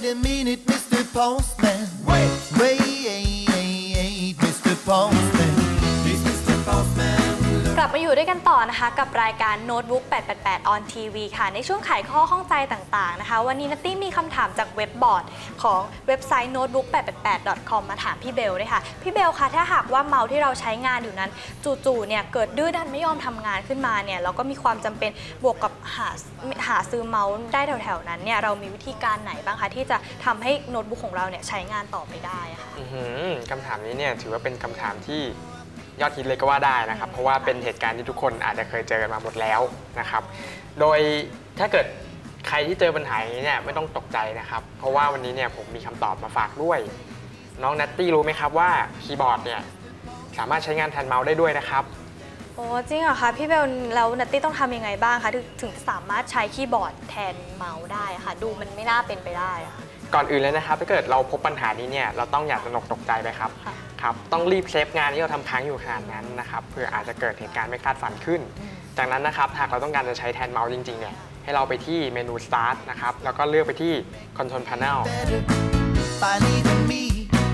Wait a minute, Mr. Postman. Wait, wait, Mr. Postman. กลับมาอยู่ด้วยกันต่อนะคะ กับรายการโน้ตบุ๊ก888 on TV ค่ะ ในช่วงไขข้อข้องใจต่างๆนะคะ วันนี้นัตตี้มีคำถามจากเว็บบอร์ด ของเว็บไซต์ notebook888.com มาถามพี่เบลด้วยค่ะ พี่เบลคะถ้าหากว่าเมาส์ที่เราใช้งานอยู่นั้น จู่ๆเนี่ยเกิดดื้อดันไม่ยอมทำงานขึ้นมาเนี่ยเราก็มีความจำเป็นบวกกับหาหาซื้อเมาส์ได้แถวๆนั้นเนี่ยเรามีวิธีการไหนบ้างคะที่จะทำให้โน้ตบุ๊กของเราเนี่ยใช้งานต่อไปได้ค่ะคำถามนี้เนี่ยถือว่าเป็นคำถามที่ ยอดฮิตเลยก็ว่าได้นะครับ เพราะว่าเป็นเหตุการณ์ที่ทุกคนอาจจะเคยเจอกันมาหมดแล้วนะครับ โดยถ้าเกิดใครที่เจอปัญหาอย่างนี้เนี่ยไม่ต้องตกใจนะครับ เพราะว่าวันนี้เนี่ยผมมีคำตอบมาฝากด้วย น้องนัตตี้รู้ไหมครับว่าคีย์บอร์ดเนี่ยสามารถใช้งานแทนเมาส์ได้ด้วยนะครับโอ้จริงเหรอคะพี่เบลแล้วนัตตี้ต้องทำยังไงบ้างคะถึงถึงจะสามารถใช้คีย์บอร์ดแทนเมาส์ได้อะค่ะ ดูมันไม่น่าเป็นไปได้อะค่ะก่อนอื่นเลยนะครับถ้าเกิดเราพบปัญหานี้เนี่ยเราต้องอย่าตระหนกตกใจไปครับ ค่ะครับต้องรีบเซฟงานที่เราทำค้างอยู่ขนาดนั้นนะครับเพื่ออาจจะเกิดเหตุการณ์ไม่คาดฝันขึ้น จากนั้นนะครับหากเราต้องการจะใช้แทนเมาส์จริงๆเนี่ยให้เราไปที่เมนู start นะครับแล้วก็เลือกไปที่ control panel Better by leaving me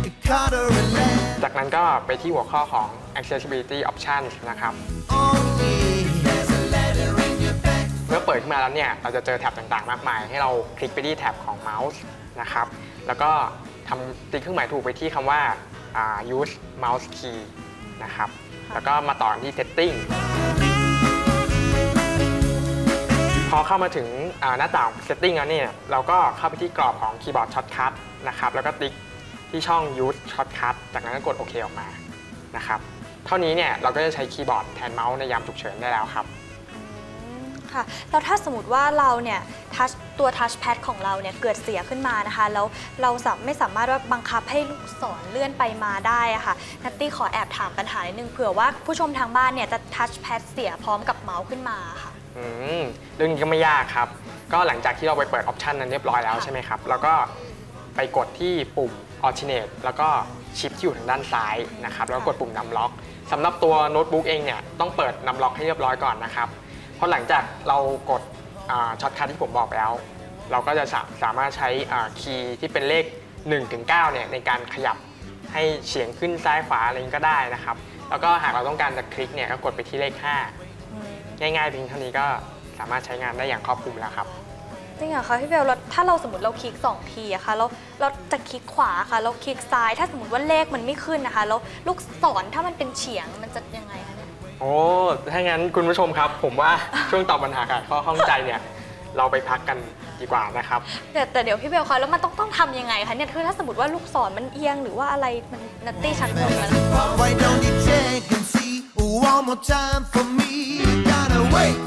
a quarter of land. จากนั้นก็ไปที่หัวข้อของ accessibility options นะครับ Oh, yeah. There's a letter in your back. เมื่อเปิดขึ้นมาแล้วเนี่ยเราจะเจอแท็บต่างๆ มากมาย ให้เราคลิกไปที่แท็บของเมาส์นะครับแล้วก็ทำตีเครื่องหมายถูกไปที่คำว่าอ่า use mouse key นะครับ แล้วก็มาต่อที่ setting พอเข้ามาถึงอ่าหน้าต่าง setting แล้วเนี่ย เราก็เข้าไปที่กรอบของ keyboard shortcut นะครับ แล้วก็ติ๊กที่ช่อง use shortcut จากนั้นก็กดโอเคออกมานะครับ เท่านี้เนี่ยเราก็จะใช้คีย์บอร์ดแทนเมาส์ในยามฉุกเฉินได้แล้วครับอืม ค่ะแล้วถ้าสมมติว่าเราเนี่ยทัชตัวทัชแพดของเราเนี่ยเกิดเสียขึ้นมานะคะ แล้วเราสามไม่สามารถว่าบังคับให้ลูกศรเลื่อนไปมาได้อะค่ะนัตตี้ขอแอบถามปัญหานิดนึงเผื่อว่าผู้ชมทางบ้านเนี่ยจะทัชแพดเสียพร้อมกับเมาส์ขึ้นมาค่ะอืมเรื่องนี้ก็ไม่ยากครับ ก็หลังจากที่เราไปเปิดออปชันนั้นเรียบร้อยแล้วค่ะใช่ไหมครับ แล้วก็ไปกดที่ปุ่ม alternate แล้วก็ชิปที่อยู่ทางด้านซ้ายนะครับ แล้วก็กดปุ่มนำล็อกสำหรับตัวโน้ตบุ๊กเองเนี่ยต้องเปิดนำล็อกให้เรียบร้อยก่อนนะครับ เพราะหลังจากเรากดช็อตคัทที่ผมบอกไปแล้ว เราก็จะสาสามารถใช้คีย์ที่เป็นเลข1-9ถึง9เนี่ยในการขยับให้เฉียงขึ้นซ้ายขวาอะไรนี้ก็ได้นะครับ แล้วก็หากเราต้องการจะคลิกเนี่ยก็กดไปที่เลข5อืมง่ายๆเพียงเท่านี้ก็สามารถใช้งานได้อย่างครอบคลุมแล้วครับจริงเหรอคะพี่เบลแล้วถ้าเราสมมติเราคลิกสองทีอะคะแล้วเราจะคลิกขวาค่ะแล้วคลิกซ้าย ถ้าสมมติว่าเลขมันไม่ขึ้นนะคะ แล้วลูกศรถ้ามันเป็นเฉียงมันจะยังไงคะเนี่ย โอ้ ถ้างั้นคุณผู้ชมครับ ผมว่าช่วงตอบปัญหาการข้อข้องใจเนี่ย เราไปพักกันดีกว่านะครับ แต่แต่เดี๋ยวพี่เบลคะแล้วมันต้องต้องทำยังไงคะเนี่ยคือถ้าสมมติว่าลูกศรมันเอียงหรือว่าอะไรมันนัตตี้ชักงงแล้วนะ Why don't you check and see one more time for me? You gotta wait